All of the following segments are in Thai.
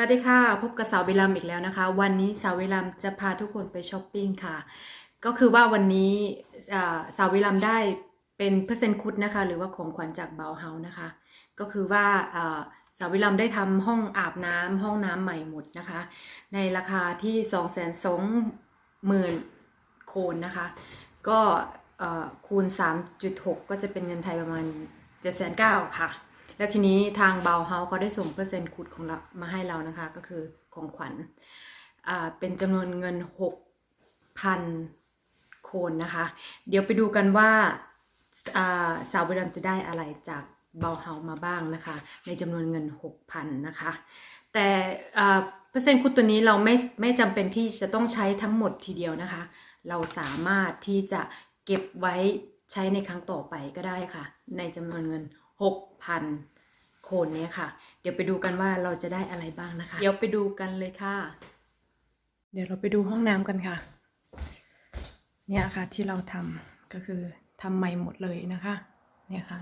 วัสดีค่ะ พบกับสาวเวลามอีกแล้วนะคะ วันนี้สาวเวลามจะพาทุกคนไปช้อปปิ้งค่ะ ก็คือว่าวันนี้สาวเวลามได้เป็นเปอร์เซ็นต์คุดนะคะ หรือว่าของขวัญจากเบาเฮานะคะ ก็คือว่าสาวเวลามได้ทำห้องอาบน้ำห้องน้ำใหม่หมดนะคะ ในราคาที่ 2 2 0 0 0 0โคนนะคะ ก็คูณ 3.6 ก็จะเป็นเงินไทยประมาณ 7,900ค่ะ แล้วทีนี้ทางเบาเฮาเขาได้ส่งเปอร์เซ็นต์คูดของเรามาให้เรานะคะ ก็คือของขวัญเป็นจำนวนเงิน 6,000 โคนนะคะ เดี๋ยวไปดูกันว่าสาวบุรีรัมจะได้อะไรจากเบาเฮามาบ้างนะคะ ในจำนวนเงิน 6,000 นะคะ แต่เปอร์เซ็นต์คูดตัวนี้เราไม่ไม่จำเป็นที่จะต้องใช้ทั้งหมดทีเดียวนะคะ เราสามารถที่จะเก็บไว้ใช้ในครั้งต่อไปก็ได้ค่ะ ในจำนวนเงิน 6,000 โคนเนี้ยค่ะ เดี๋ยวไปดูกันว่าเราจะได้อะไรบ้างนะคะ เดี๋ยวไปดูกันเลยค่ะ เดี๋ยวเราไปดูห้องน้ำกันค่ะ เนี่ยค่ะที่เราทำก็คือทำใหม่หมดเลยนะคะ เนี่ยค่ะ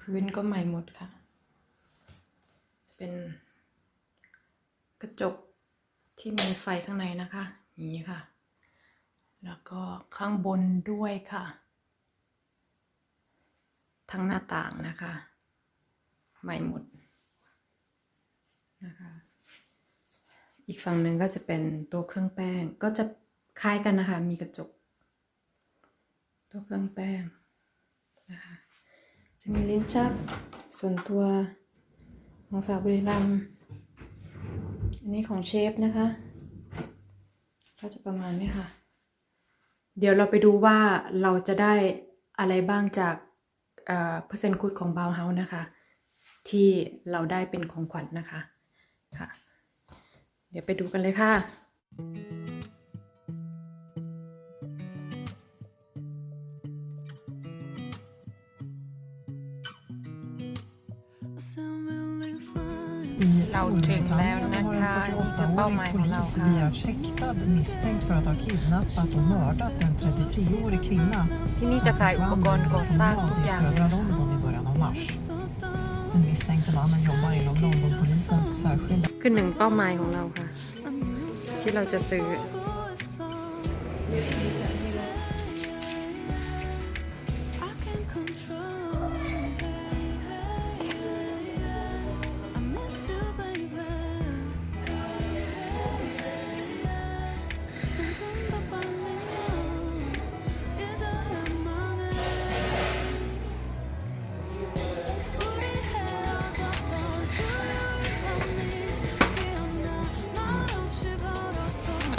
พื้นก็ใหม่หมดค่ะ เป็นกระจกที่มีไฟข้างในนะคะ อย่างนี้ค่ะ แล้วก็ข้างบนด้วยค่ะ ทั้งหน้าต่างนะคะ ใหม่หมดนะคะ อีกฝั่งหนึ่งก็จะเป็นตัวเครื่องแป้ง ก็จะคล้ายกันนะคะ มีกระจก ตัวเครื่องแป้งนะคะ จะมีลิ้นชัก ส่วนตัวของสาวบุรีรัมอันนี้ของเชฟนะคะ ก็จะประมาณนี้ค่ะ เดี๋ยวเราไปดูว่าเราจะได้อะไรบ้างจาก เปอร์เซ็นต์คูดของบาวเฮานะคะ ที่เราได้เป็นของขวัญนะคะค่ะ เดี๋ยวไปดูกันเลยค่ะ เราถึงแล้วนะคะนี่คือเป้าหมายของเราค่ะ begärts häktad misstänkt för att ha kidnappat och mördat en 33-årig kvinna ที่นี่จะขายอุปกรณ์ก่อสร้างทุกอย่าง i เลย södra นะคะ London i början av mars. Den misstänkte mannen jobbar inom Londonpolisens särskilda คือหนึ่งเป้าหมายของเราค่ะ ที่เราจะซื้อ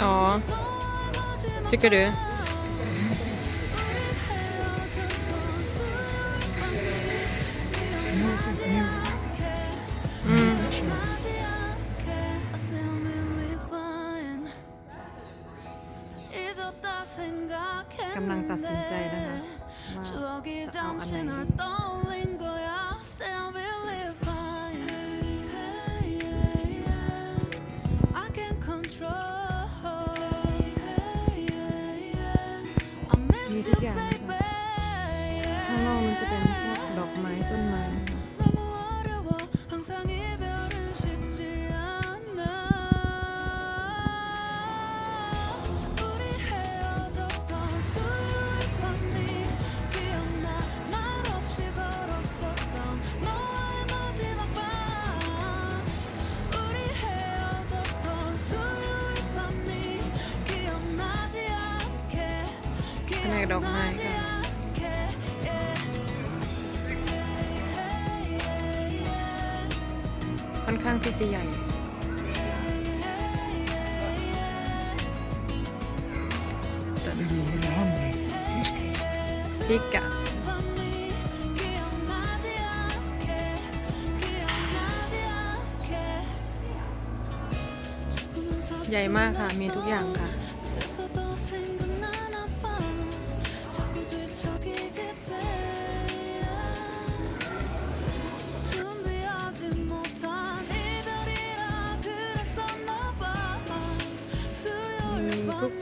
Ja. Tycker du? Mm. กำลังตัดสินใจนะคะว่าจะเอาอันไหน กดอกไม้ค่ะค่อนข้างที่จะใหญ่พริกอะใหญ่มากค่ะ มีทุกอย่างค่ะ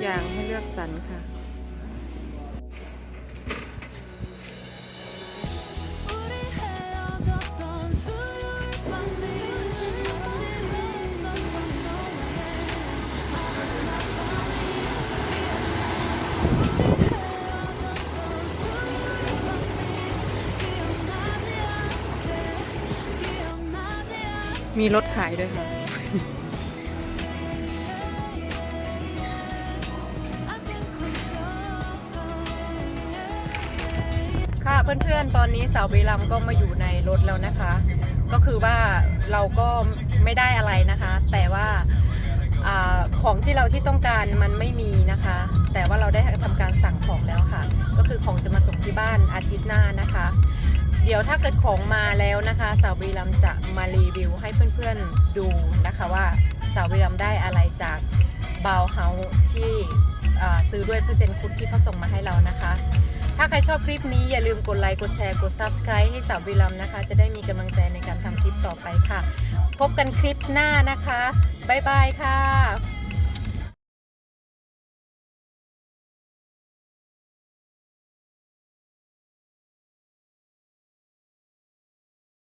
อย่างให้เลือกสรรค่ะ มีรถขายด้วยค่ะ เพื่อนๆ ตอนนี้สาวบุรีรัมย์ก็มาอยู่ในรถแล้วนะคะ ก็คือว่าเราก็ไม่ได้อะไรนะคะ แต่ว่าอของที่เราที่ต้องการมันไม่มีนะคะ แต่ว่าเราได้ทำการสั่งของแล้วค่ะ ก็คือของจะมาส่งที่บ้านอาทิตย์หน้านะคะ เดี๋ยวถ้าเกิดของมาแล้วนะคะ สาวบุรีรัมย์จะมารีวิวให้เพื่อนๆดูนะคะว่าสาวบุรีรัมย์ได้อะไรจากบาวเฮาที่ซื้อด้วยเปอร์เซ็นต์คุดที่เขาส่งมาให้เรานะคะ ถ้าใครชอบคลิปนี้อย่าลืมกดไลค์ กดแชร์ กด Subscribe ให้สาววิลัมนะคะ จะได้มีกำลังใจในการทำคลิปต่อไปค่ะ พบกันคลิปหน้านะคะ บ๊ายบายค่ะ